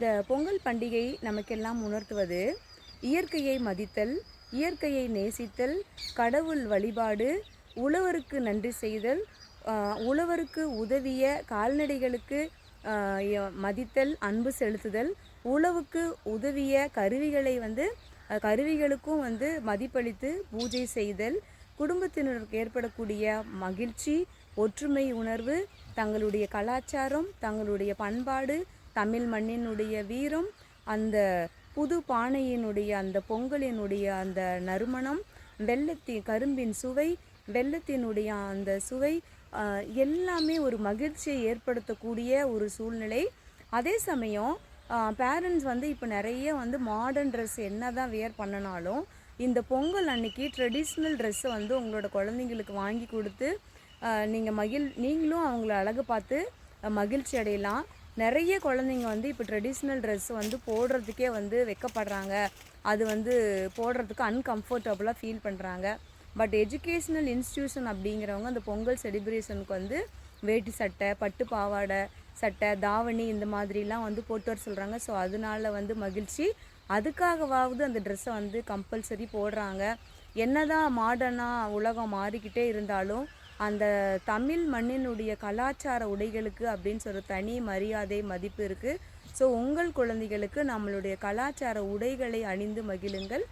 இந்த பொங்கல் பண்டிகை நமக்கெல்லாம் உணர்த்துவது இயற்கையை மதித்தல் இயற்கையை நேசித்தல் கடவுள் வழிபாடு உழவருக்கு நன்றி செய்தல் உழவருக்கு உதவிய கால்நடைகளுக்கு மதித்தல் அன்பு செலுத்துதல் உழவுக்கு உதவிய கருவிகளை வந்து கருவிகளுக்கும் வந்து மதிப்பளித்து பூஜை செய்தல் குடும்பத்தினருக்கு ஏற்படக்கூடிய மகிழ்ச்சி ஒற்றுமை உணர்வு தங்களுடைய கலாச்சாரம் தங்களுடைய பண்பாடு தமிழ் மண்ணினுடைய வீரம் அந்த புது பானையினுடைய அந்த பொங்கலினுடைய அந்த நறுமணம் வெள்ளத்தின் கரும்பின் சுவை வெள்ளத்தினுடைய அந்த சுவை எல்லாமே ஒரு மகிழ்ச்சியை ஏற்படுத்தக்கூடிய ஒரு சூழ்நிலை. அதே சமயம் பேரண்ட்ஸ் வந்து இப்போ நிறைய வந்து மாடர்ன் ட்ரெஸ் என்ன தான் வியர் பண்ணனாலும் இந்த பொங்கல் அன்னைக்கு ட்ரெடிஷ்னல் ட்ரெஸ்ஸை வந்து உங்களோட குழந்தைங்களுக்கு வாங்கி கொடுத்து நீங்கள் மகிழ் நீங்களும் அவங்கள அழகு பார்த்து மகிழ்ச்சி அடையலாம். நிறைய குழந்தைங்க வந்து இப்போ ட்ரெடிஷ்னல் ட்ரெஸ் வந்து போடுறதுக்கே வந்து வெக்கப்படுறாங்க. அது வந்து போடுறதுக்கு அன்கம்ஃபர்டபுளாக ஃபீல் பண்ணுறாங்க பட் எஜுகேஷ்னல் இன்ஸ்டியூஷன் அப்படிங்கிறவங்க அந்த பொங்கல் செலிப்ரேஷனுக்கு வந்து வேட்டி சட்டை பட்டு பாவாடை சட்டை தாவணி இந்த மாதிரிலாம் வந்து போட்டு வர சொல்கிறாங்க ஸோ அதனால வந்து மகிழ்ச்சி. அதுக்காகவாவது அந்த ட்ரெஸ்ஸை வந்து கம்பல்சரி போடுறாங்க. என்னதான் மாடர்னாக உலகம் மாறிக்கிட்டே இருந்தாலும் அந்த தமிழ் மண்ணினுடைய கலாச்சார உடைகளுக்கு அப்படின்னு சொல்கிற தனி மரியாதை மதிப்பு இருக்குது ஸோ உங்கள் குழந்தைகளுக்கு நம்மளுடைய கலாச்சார உடைகளை அணிந்து மகிழுங்கள்.